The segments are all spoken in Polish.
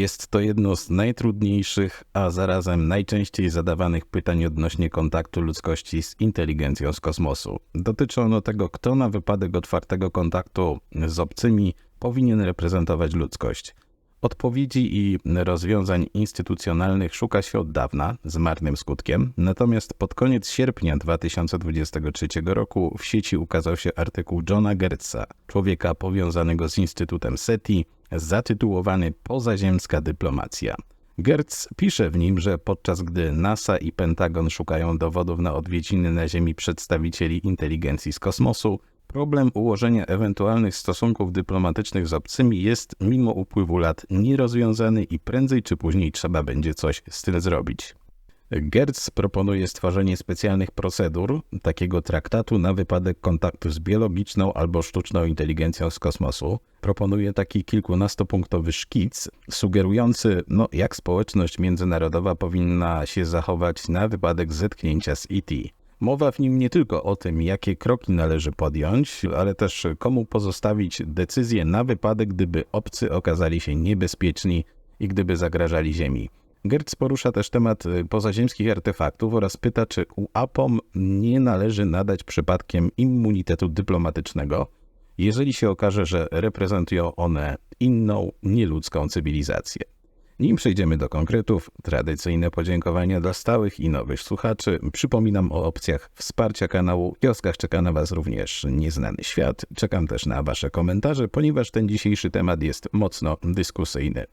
Jest to jedno z najtrudniejszych, a zarazem najczęściej zadawanych pytań odnośnie kontaktu ludzkości z inteligencją z kosmosu. Dotyczy ono tego, kto na wypadek otwartego kontaktu z obcymi powinien reprezentować ludzkość. Odpowiedzi i rozwiązań instytucjonalnych szuka się od dawna, z marnym skutkiem, natomiast pod koniec sierpnia 2023 roku w sieci ukazał się artykuł Johna Gertza, człowieka powiązanego z Instytutem SETI, zatytułowany Pozaziemska dyplomacja. Gertz pisze w nim, że podczas gdy NASA i Pentagon szukają dowodów na odwiedziny na Ziemi przedstawicieli inteligencji z kosmosu, problem ułożenia ewentualnych stosunków dyplomatycznych z obcymi jest mimo upływu lat nierozwiązany i prędzej czy później trzeba będzie coś z tym zrobić. Gertz proponuje stworzenie specjalnych procedur, takiego traktatu na wypadek kontaktu z biologiczną albo sztuczną inteligencją z kosmosu. Proponuje taki kilkunastopunktowy szkic, sugerujący, no, jak społeczność międzynarodowa powinna się zachować na wypadek zetknięcia z ET. Mowa w nim nie tylko o tym, jakie kroki należy podjąć, ale też komu pozostawić decyzję na wypadek, gdyby obcy okazali się niebezpieczni i gdyby zagrażali Ziemi. Gertz porusza też temat y, pozaziemskich artefaktów oraz pyta, czy UAPom nie należy nadać przypadkiem immunitetu dyplomatycznego, jeżeli się okaże, że reprezentują one inną, nieludzką cywilizację. Nim przejdziemy do konkretów, tradycyjne podziękowania dla stałych i nowych słuchaczy. Przypominam o opcjach wsparcia kanału. Kioskach czeka na Was również nieznany świat. Czekam też na Wasze komentarze, ponieważ ten dzisiejszy temat jest mocno dyskusyjny.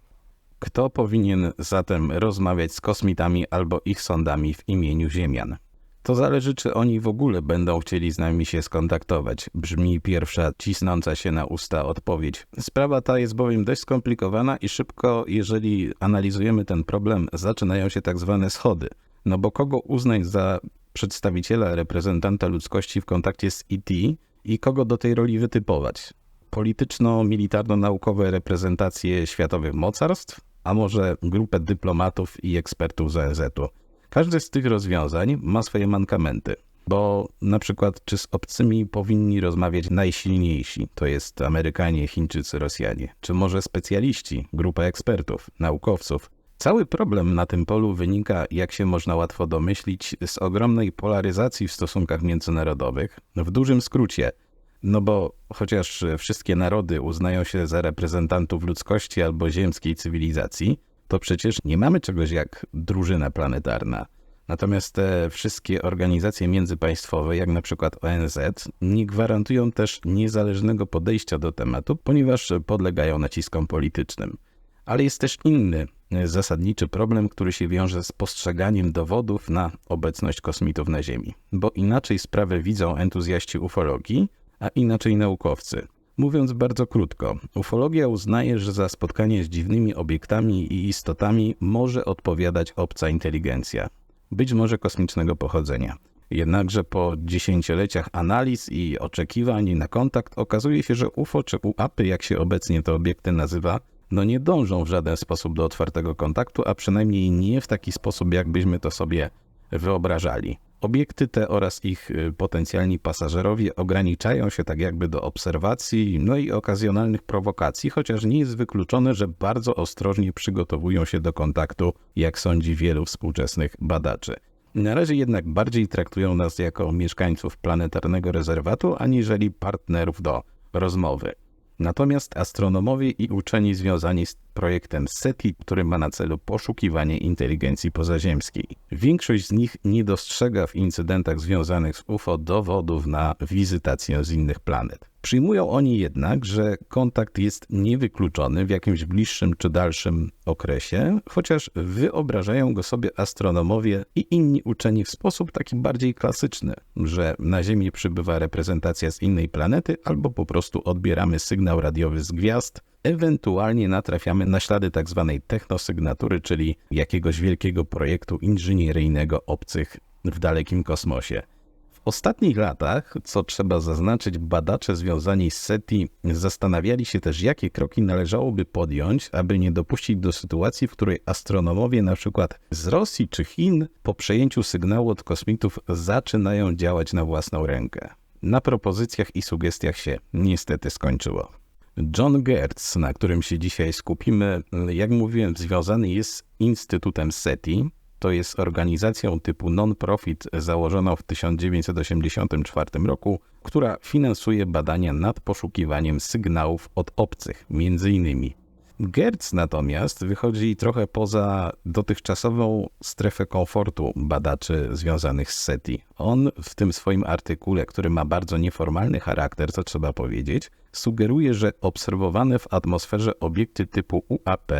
Kto powinien zatem rozmawiać z kosmitami albo ich sondami w imieniu Ziemian? To zależy, czy oni w ogóle będą chcieli z nami się skontaktować. Brzmi pierwsza cisnąca się na usta odpowiedź. Sprawa ta jest bowiem dość skomplikowana i szybko, jeżeli analizujemy ten problem, zaczynają się tak zwane schody. No bo kogo uznać za przedstawiciela, reprezentanta ludzkości w kontakcie z ET i kogo do tej roli wytypować? Polityczno-militarno-naukowe reprezentacje światowych mocarstw, a może grupę dyplomatów i ekspertów z ONZ-u. Każde z tych rozwiązań ma swoje mankamenty, bo na przykład czy z obcymi powinni rozmawiać najsilniejsi, to jest Amerykanie, Chińczycy, Rosjanie, czy może specjaliści, grupa ekspertów, naukowców. Cały problem na tym polu wynika, jak się można łatwo domyślić, z ogromnej polaryzacji w stosunkach międzynarodowych. W dużym skrócie, no bo chociaż wszystkie narody uznają się za reprezentantów ludzkości albo ziemskiej cywilizacji, to przecież nie mamy czegoś jak drużyna planetarna. Natomiast te wszystkie organizacje międzypaństwowe, jak na przykład ONZ, nie gwarantują też niezależnego podejścia do tematu, ponieważ podlegają naciskom politycznym. Ale jest też inny zasadniczy problem, który się wiąże z postrzeganiem dowodów na obecność kosmitów na Ziemi. Bo inaczej sprawę widzą entuzjaści ufologii, a inaczej naukowcy. Mówiąc bardzo krótko, ufologia uznaje, że za spotkanie z dziwnymi obiektami i istotami może odpowiadać obca inteligencja, być może kosmicznego pochodzenia. Jednakże po dziesięcioleciach analiz i oczekiwań na kontakt okazuje się, że UFO czy UAPy, jak się obecnie te obiekty nazywa, no nie dążą w żaden sposób do otwartego kontaktu, a przynajmniej nie w taki sposób, jakbyśmy to sobie wyobrażali. Obiekty te oraz ich y, potencjalni pasażerowie ograniczają się tak jakby do obserwacji, no i okazjonalnych prowokacji, chociaż nie jest wykluczone, że bardzo ostrożnie przygotowują się do kontaktu, jak sądzi wielu współczesnych badaczy. Na razie jednak bardziej traktują nas jako mieszkańców planetarnego rezerwatu, aniżeli partnerów do rozmowy. Natomiast astronomowie i uczeni związani z projektem SETI, który ma na celu poszukiwanie inteligencji pozaziemskiej. Większość z nich nie dostrzega w incydentach związanych z UFO dowodów na wizytację z innych planet. Przyjmują oni jednak, że kontakt jest niewykluczony w jakimś bliższym czy dalszym okresie, chociaż wyobrażają go sobie astronomowie i inni uczeni w sposób taki bardziej klasyczny, że na Ziemi przybywa reprezentacja z innej planety albo po prostu odbieramy sygnał radiowy z gwiazd, ewentualnie natrafiamy na ślady tzw. Tak technosygnatury, czyli jakiegoś wielkiego projektu inżynieryjnego obcych w dalekim kosmosie. W ostatnich latach, co trzeba zaznaczyć, badacze związani z SETI zastanawiali się też, jakie kroki należałoby podjąć, aby nie dopuścić do sytuacji, w której astronomowie przykład z Rosji czy Chin po przejęciu sygnału od kosmitów zaczynają działać na własną rękę. Na propozycjach i sugestiach się niestety skończyło. John Gertz, na którym się dzisiaj skupimy, jak mówiłem, związany jest z Instytutem SETI. To jest organizacją typu non-profit założoną w 1984 roku, która finansuje badania nad poszukiwaniem sygnałów od obcych, między innymi Gertz natomiast wychodzi trochę poza dotychczasową strefę komfortu badaczy związanych z SETI. On w tym swoim artykule, który ma bardzo nieformalny charakter, co trzeba powiedzieć, sugeruje, że obserwowane w atmosferze obiekty typu UAP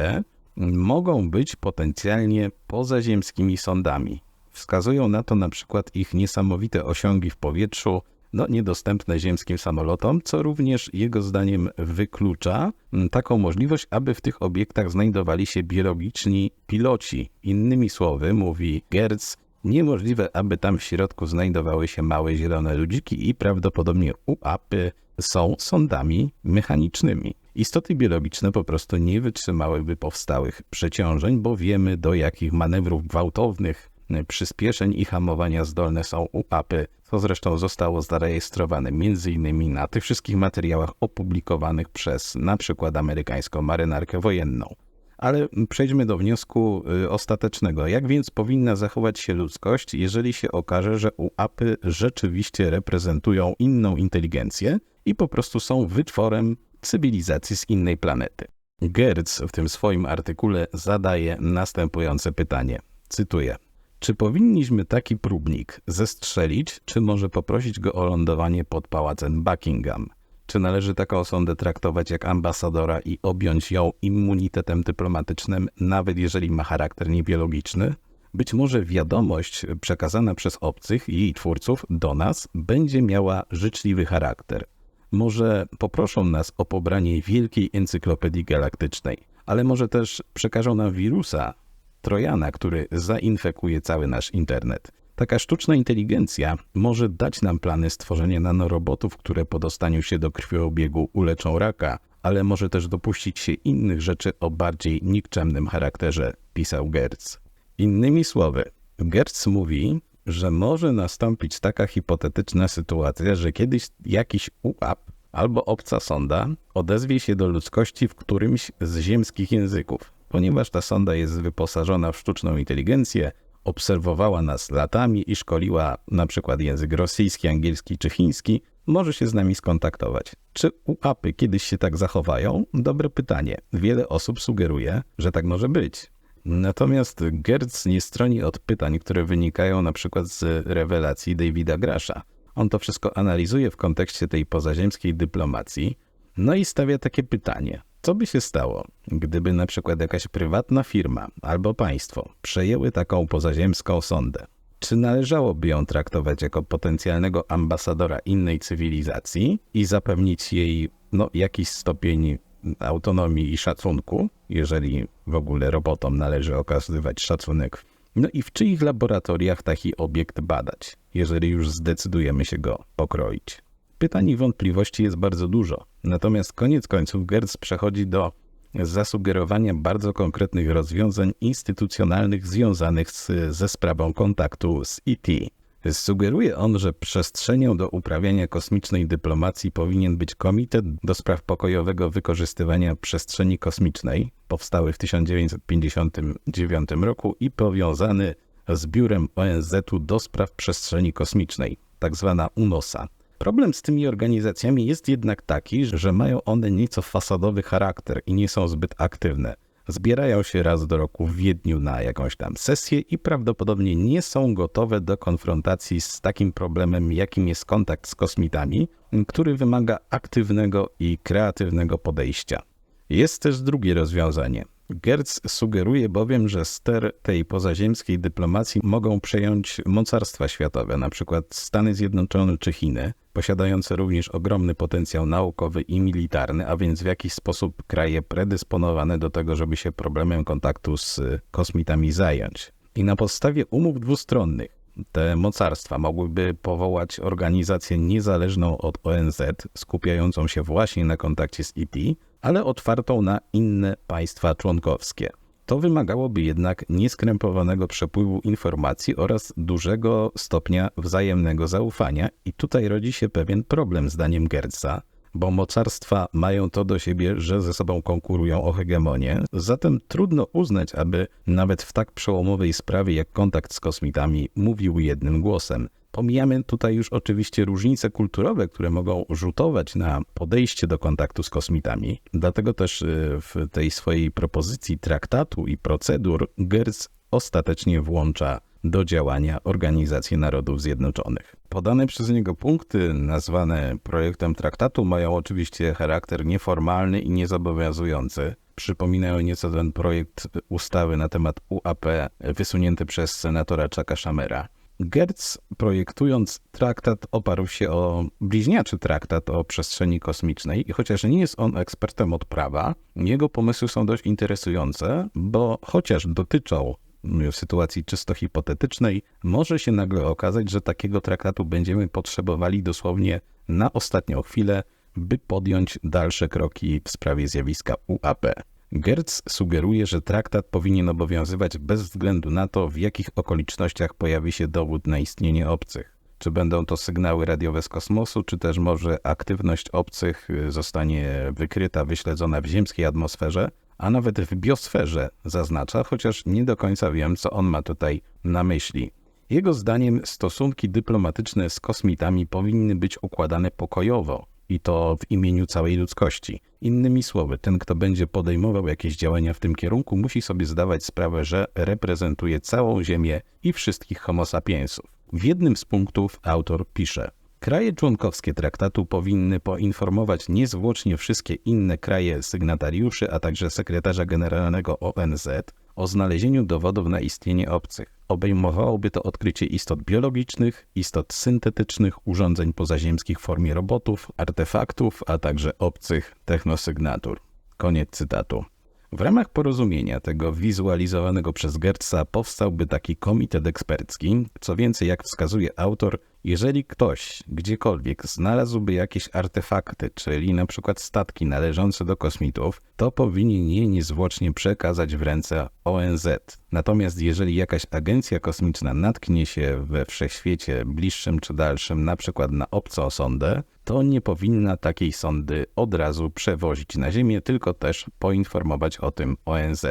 mogą być potencjalnie pozaziemskimi sondami. Wskazują na to na przykład ich niesamowite osiągi w powietrzu, no, niedostępne ziemskim samolotom, co również jego zdaniem wyklucza mm, taką możliwość, aby w tych obiektach znajdowali się biologiczni piloci. Innymi słowy, mówi Gertz, niemożliwe, aby tam w środku znajdowały się małe zielone ludziki i prawdopodobnie UAPy są sondami mechanicznymi. Istoty biologiczne po prostu nie wytrzymałyby powstałych przeciążeń, bo wiemy do jakich manewrów gwałtownych przyspieszeń i hamowania zdolne są UAPy, co zresztą zostało zarejestrowane m.in. na tych wszystkich materiałach opublikowanych przez przykład amerykańską marynarkę wojenną. Ale przejdźmy do wniosku y, ostatecznego. Jak więc powinna zachować się ludzkość, jeżeli się okaże, że UAPy rzeczywiście reprezentują inną inteligencję i po prostu są wytworem cywilizacji z innej planety? Gertz w tym swoim artykule zadaje następujące pytanie. Cytuję. Czy powinniśmy taki próbnik zestrzelić, czy może poprosić go o lądowanie pod pałacem Buckingham? Czy należy taką sondę traktować jak ambasadora i objąć ją immunitetem dyplomatycznym, nawet jeżeli ma charakter niebiologiczny? Być może wiadomość przekazana przez obcych i jej twórców do nas będzie miała życzliwy charakter. Może poproszą nas o pobranie wielkiej encyklopedii galaktycznej, ale może też przekażą nam wirusa, Trojana, który zainfekuje cały nasz internet. Taka sztuczna inteligencja może dać nam plany stworzenia nanorobotów, które po dostaniu się do krwiobiegu uleczą raka, ale może też dopuścić się innych rzeczy o bardziej nikczemnym charakterze, pisał Gertz. Innymi słowy, Gertz mówi, że może nastąpić taka hipotetyczna sytuacja, że kiedyś jakiś UAP albo obca sonda odezwie się do ludzkości w którymś z ziemskich języków. Ponieważ ta sonda jest wyposażona w sztuczną inteligencję, obserwowała nas latami i szkoliła na przykład język rosyjski, angielski czy chiński, może się z nami skontaktować. Czy UAPy kiedyś się tak zachowają? Dobre pytanie. Wiele osób sugeruje, że tak może być. Natomiast Gertz nie stroni od pytań, które wynikają na przykład z rewelacji Davida Grasha. On to wszystko analizuje w kontekście tej pozaziemskiej dyplomacji, no i stawia takie pytanie. Co by się stało, gdyby na przykład jakaś prywatna firma albo państwo przejęły taką pozaziemską sondę? Czy należałoby ją traktować jako potencjalnego ambasadora innej cywilizacji i zapewnić jej no, jakiś stopień autonomii i szacunku, jeżeli w ogóle robotom należy okazywać szacunek? No i w czyich laboratoriach taki obiekt badać, jeżeli już zdecydujemy się go pokroić? Pytań i wątpliwości jest bardzo dużo. Natomiast koniec końców Gertz przechodzi do zasugerowania bardzo konkretnych rozwiązań instytucjonalnych związanych z, ze sprawą kontaktu z ET. Sugeruje on, że przestrzenią do uprawiania kosmicznej dyplomacji powinien być Komitet do Spraw Pokojowego Wykorzystywania Przestrzeni Kosmicznej, powstały w 1959 roku i powiązany z Biurem ONZ-u do Spraw Przestrzeni Kosmicznej, tak zwana UNOSA. Problem z tymi organizacjami jest jednak taki, że mają one nieco fasadowy charakter i nie są zbyt aktywne. Zbierają się raz do roku w Wiedniu na jakąś tam sesję i prawdopodobnie nie są gotowe do konfrontacji z takim problemem, jakim jest kontakt z kosmitami, który wymaga aktywnego i kreatywnego podejścia. Jest też drugie rozwiązanie. Gertz sugeruje bowiem, że ster tej pozaziemskiej dyplomacji mogą przejąć mocarstwa światowe, np. Stany Zjednoczone czy Chiny, posiadające również ogromny potencjał naukowy i militarny, a więc w jakiś sposób kraje predysponowane do tego, żeby się problemem kontaktu z kosmitami zająć. I na podstawie umów dwustronnych te mocarstwa mogłyby powołać organizację niezależną od ONZ, skupiającą się właśnie na kontakcie z ET, ale otwartą na inne państwa członkowskie. To wymagałoby jednak nieskrępowanego przepływu informacji oraz dużego stopnia wzajemnego zaufania, i tutaj rodzi się pewien problem, zdaniem Gerca, bo mocarstwa mają to do siebie, że ze sobą konkurują o hegemonię. Zatem trudno uznać, aby nawet w tak przełomowej sprawie jak kontakt z kosmitami mówił jednym głosem. Pomijamy tutaj już oczywiście różnice kulturowe, które mogą rzutować na podejście do kontaktu z kosmitami. Dlatego też y, w tej swojej propozycji traktatu i procedur Gerz ostatecznie włącza do działania Organizację Narodów Zjednoczonych. Podane przez niego punkty, nazwane projektem traktatu, mają oczywiście charakter nieformalny i niezobowiązujący. Przypominają nieco ten projekt ustawy na temat UAP wysunięty przez senatora Chucka Schummera. Gertz, projektując traktat, oparł się o bliźniaczy traktat o przestrzeni kosmicznej i chociaż nie jest on ekspertem od prawa, jego pomysły są dość interesujące, bo chociaż dotyczą w sytuacji czysto hipotetycznej, może się nagle okazać, że takiego traktatu będziemy potrzebowali dosłownie na ostatnią chwilę, by podjąć dalsze kroki w sprawie zjawiska UAP. Gertz sugeruje, że traktat powinien obowiązywać bez względu na to, w jakich okolicznościach pojawi się dowód na istnienie obcych. Czy będą to sygnały radiowe z kosmosu, czy też może aktywność obcych zostanie wykryta, wyśledzona w ziemskiej atmosferze, a nawet w biosferze, zaznacza, chociaż nie do końca wiem, co on ma tutaj na myśli. Jego zdaniem stosunki dyplomatyczne z kosmitami powinny być układane pokojowo i to w imieniu całej ludzkości. Innymi słowy, ten, kto będzie podejmował jakieś działania w tym kierunku, musi sobie zdawać sprawę, że reprezentuje całą Ziemię i wszystkich homo sapiensów. W jednym z punktów autor pisze: Kraje członkowskie traktatu powinny poinformować niezwłocznie wszystkie inne kraje sygnatariuszy, a także sekretarza generalnego ONZ o znalezieniu dowodów na istnienie obcych. Obejmowałoby to odkrycie istot biologicznych, istot syntetycznych, urządzeń pozaziemskich w formie robotów, artefaktów, a także obcych technosygnatur. Koniec cytatu. W ramach porozumienia tego wizualizowanego przez Gertza powstałby taki komitet ekspercki. Co więcej, jak wskazuje autor, jeżeli ktoś gdziekolwiek znalazłby jakieś artefakty, czyli na przykład statki należące do kosmitów, to powinien je niezwłocznie przekazać w ręce ONZ. Natomiast jeżeli jakaś agencja kosmiczna natknie się we wszechświecie bliższym czy dalszym, na przykład na obcą sondę, to nie powinna takiej sondy od razu przewozić na Ziemię, tylko też poinformować o tym ONZ.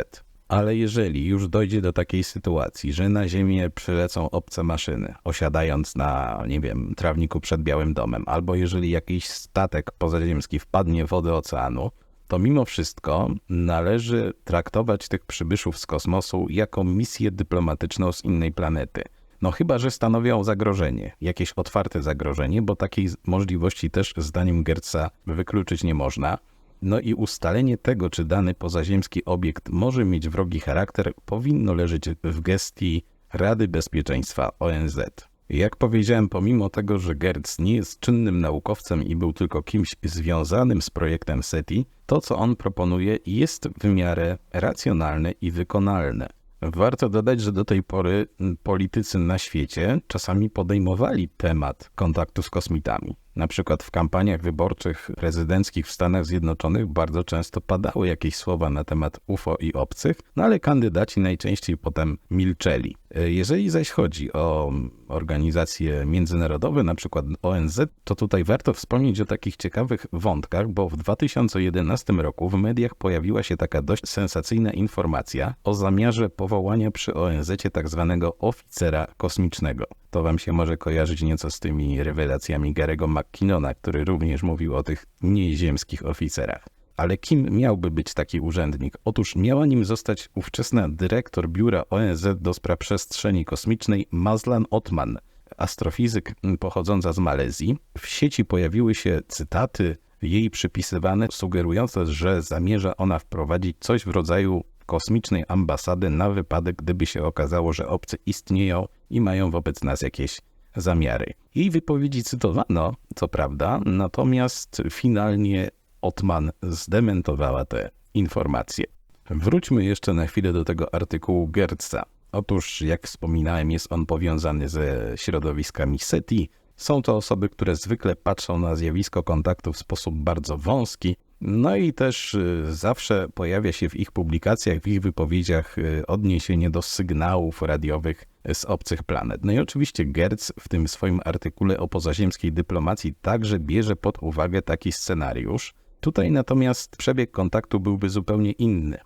Ale jeżeli już dojdzie do takiej sytuacji, że na Ziemię przylecą obce maszyny, osiadając na, nie wiem, trawniku przed Białym Domem, albo jeżeli jakiś statek pozaziemski wpadnie w oceanu, to mimo wszystko należy traktować tych przybyszów z kosmosu jako misję dyplomatyczną z innej planety. No chyba, że stanowią zagrożenie, jakieś otwarte zagrożenie, bo takiej możliwości też zdaniem Gerca wykluczyć nie można. No i ustalenie tego, czy dany pozaziemski obiekt może mieć wrogi charakter, powinno leżeć w gestii Rady Bezpieczeństwa ONZ. Jak powiedziałem, pomimo tego, że Gertz nie jest czynnym naukowcem i był tylko kimś związanym z projektem SETI, to co on proponuje jest w miarę racjonalne i wykonalne. Warto dodać, że do tej pory politycy na świecie czasami podejmowali temat kontaktu z kosmitami. Na przykład w kampaniach wyborczych prezydenckich w Stanach Zjednoczonych bardzo często padały jakieś słowa na temat UFO i obcych, no ale kandydaci najczęściej potem milczeli. Jeżeli zaś chodzi o organizacje międzynarodowe, na przykład ONZ, to tutaj warto wspomnieć o takich ciekawych wątkach, bo w 2011 roku w mediach pojawiła się taka dość sensacyjna informacja o zamiarze powołania przy ONZ tak zwanego oficera kosmicznego. To wam się może kojarzyć nieco z tymi rewelacjami Garego McKinnona, który również mówił o tych nieziemskich oficerach. Ale kim miałby być taki urzędnik? Otóż miała nim zostać ówczesna dyrektor biura ONZ do spraw przestrzeni kosmicznej Mazlan Otman, astrofizyk pochodząca z Malezji. W sieci pojawiły się cytaty jej przypisywane, sugerujące, że zamierza ona wprowadzić coś w rodzaju kosmicznej ambasady na wypadek, gdyby się okazało, że obcy istnieją i mają wobec nas jakieś zamiary. Jej wypowiedzi cytowano, co prawda, natomiast finalnie Otman zdementowała te informacje. Wróćmy jeszcze na chwilę do tego artykułu Gertza. Otóż, jak wspominałem, jest on powiązany ze środowiskami SETI. Są to osoby, które zwykle patrzą na zjawisko kontaktu w sposób bardzo wąski, no i też y, zawsze pojawia się w ich publikacjach, w ich wypowiedziach y, odniesienie do sygnałów radiowych z obcych planet. No i oczywiście Gertz w tym swoim artykule o pozaziemskiej dyplomacji także bierze pod uwagę taki scenariusz. Tutaj natomiast przebieg kontaktu byłby zupełnie inny.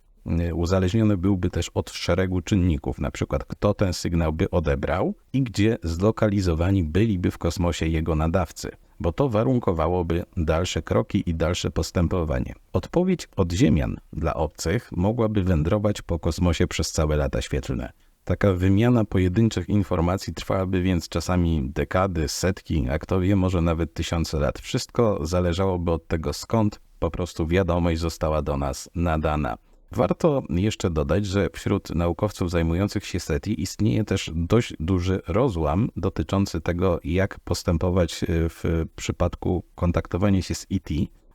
Uzależniony byłby też od szeregu czynników, na przykład kto ten sygnał by odebrał i gdzie zlokalizowani byliby w kosmosie jego nadawcy bo to warunkowałoby dalsze kroki i dalsze postępowanie. Odpowiedź od Ziemian dla obcych mogłaby wędrować po kosmosie przez całe lata świetlne. Taka wymiana pojedynczych informacji trwałaby więc czasami dekady, setki, a kto wie, może nawet tysiące lat. Wszystko zależałoby od tego, skąd po prostu wiadomość została do nas nadana. Warto jeszcze dodać, że wśród naukowców zajmujących się SETI istnieje też dość duży rozłam dotyczący tego, jak postępować e, w przypadku kontaktowania się z ET,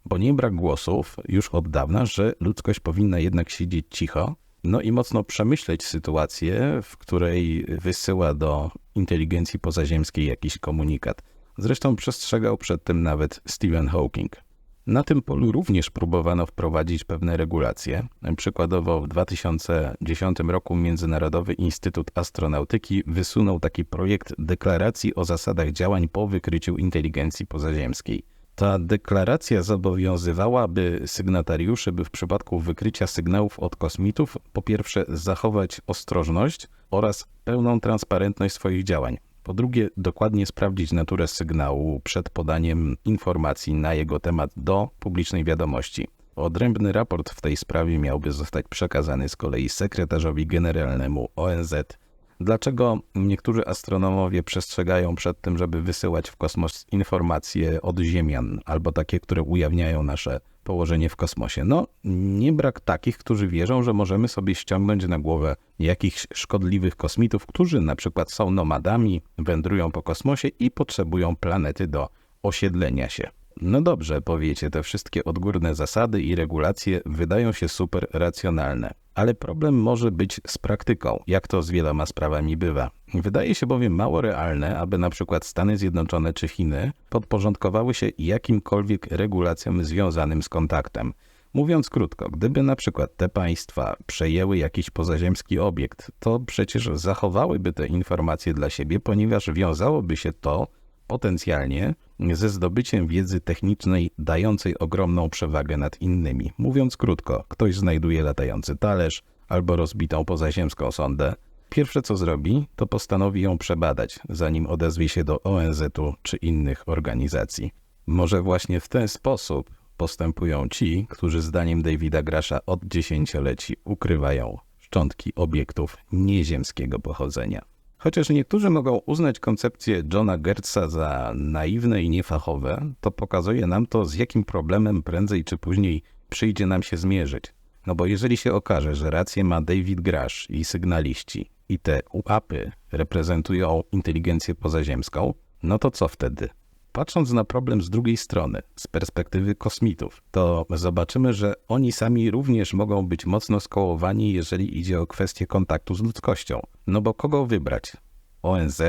bo nie brak głosów już od dawna, że ludzkość powinna jednak siedzieć cicho, no i mocno przemyśleć sytuację, w której wysyła do inteligencji pozaziemskiej jakiś komunikat. Zresztą przestrzegał przed tym nawet Stephen Hawking. Na tym polu również próbowano wprowadzić pewne regulacje. Przykładowo w 2010 roku Międzynarodowy Instytut Astronautyki wysunął taki projekt deklaracji o zasadach działań po wykryciu inteligencji pozaziemskiej. Ta deklaracja zobowiązywałaby sygnatariuszy, by w przypadku wykrycia sygnałów od kosmitów po pierwsze zachować ostrożność oraz pełną transparentność swoich działań. Po drugie, dokładnie sprawdzić naturę sygnału przed podaniem informacji na jego temat do publicznej wiadomości. Odrębny raport w tej sprawie miałby zostać przekazany z kolei sekretarzowi generalnemu ONZ. Dlaczego niektórzy astronomowie przestrzegają przed tym, żeby wysyłać w kosmos informacje od Ziemian albo takie, które ujawniają nasze położenie w kosmosie. No, nie brak takich, którzy wierzą, że możemy sobie ściągnąć na głowę jakichś szkodliwych kosmitów, którzy na przykład są nomadami, wędrują po kosmosie i potrzebują planety do osiedlenia się. No dobrze, powiecie, te wszystkie odgórne zasady i regulacje wydają się super racjonalne, ale problem może być z praktyką, jak to z wieloma sprawami bywa. Wydaje się bowiem mało realne, aby na przykład Stany Zjednoczone czy Chiny podporządkowały się jakimkolwiek regulacjom związanym z kontaktem. Mówiąc krótko, gdyby na przykład te państwa przejęły jakiś pozaziemski obiekt, to przecież zachowałyby te informacje dla siebie, ponieważ wiązałoby się to potencjalnie ze zdobyciem wiedzy technicznej dającej ogromną przewagę nad innymi. Mówiąc krótko, ktoś znajduje latający talerz albo rozbitą pozaziemską sondę. Pierwsze co zrobi, to postanowi ją przebadać, zanim odezwie się do ONZ-u czy innych organizacji. Może właśnie w ten sposób postępują ci, którzy zdaniem Davida Grasza od dziesięcioleci ukrywają szczątki obiektów nieziemskiego pochodzenia. Chociaż niektórzy mogą uznać koncepcję Johna Gertza za naiwne i niefachowe, to pokazuje nam to, z jakim problemem prędzej czy później przyjdzie nam się zmierzyć. No bo jeżeli się okaże, że rację ma David Grash i sygnaliści i te UAPy reprezentują inteligencję pozaziemską, no to co wtedy? Patrząc na problem z drugiej strony, z perspektywy kosmitów, to zobaczymy, że oni sami również mogą być mocno skołowani, jeżeli idzie o kwestię kontaktu z ludzkością. No bo kogo wybrać? ONZ,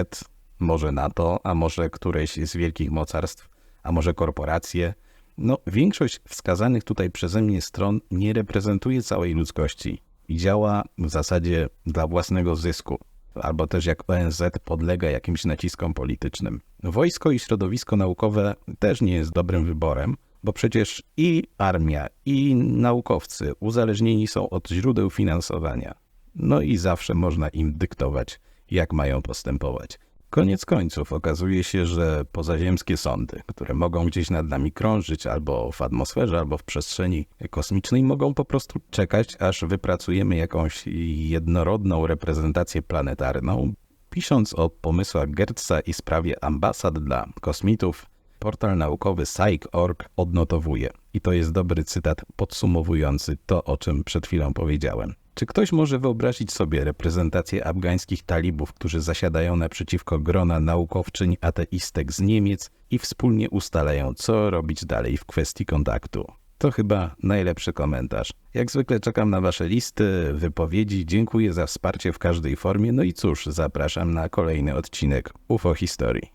może NATO, a może któreś z wielkich mocarstw, a może korporacje. No, większość wskazanych tutaj przeze mnie stron nie reprezentuje całej ludzkości i działa w zasadzie dla własnego zysku albo też jak ONZ podlega jakimś naciskom politycznym. Wojsko i środowisko naukowe też nie jest dobrym wyborem, bo przecież i armia, i naukowcy uzależnieni są od źródeł finansowania. No i zawsze można im dyktować, jak mają postępować. Koniec końców okazuje się, że pozaziemskie sądy, które mogą gdzieś nad nami krążyć albo w atmosferze, albo w przestrzeni kosmicznej, mogą po prostu czekać, aż wypracujemy jakąś jednorodną reprezentację planetarną. Pisząc o pomysłach Gertza i sprawie ambasad dla kosmitów, portal naukowy Psych.org odnotowuje. I to jest dobry cytat podsumowujący to, o czym przed chwilą powiedziałem. Czy ktoś może wyobrazić sobie reprezentację afgańskich talibów, którzy zasiadają naprzeciwko grona naukowczyń ateistek z Niemiec i wspólnie ustalają, co robić dalej w kwestii kontaktu? To chyba najlepszy komentarz. Jak zwykle czekam na Wasze listy, wypowiedzi, dziękuję za wsparcie w każdej formie, no i cóż, zapraszam na kolejny odcinek UFO Historii.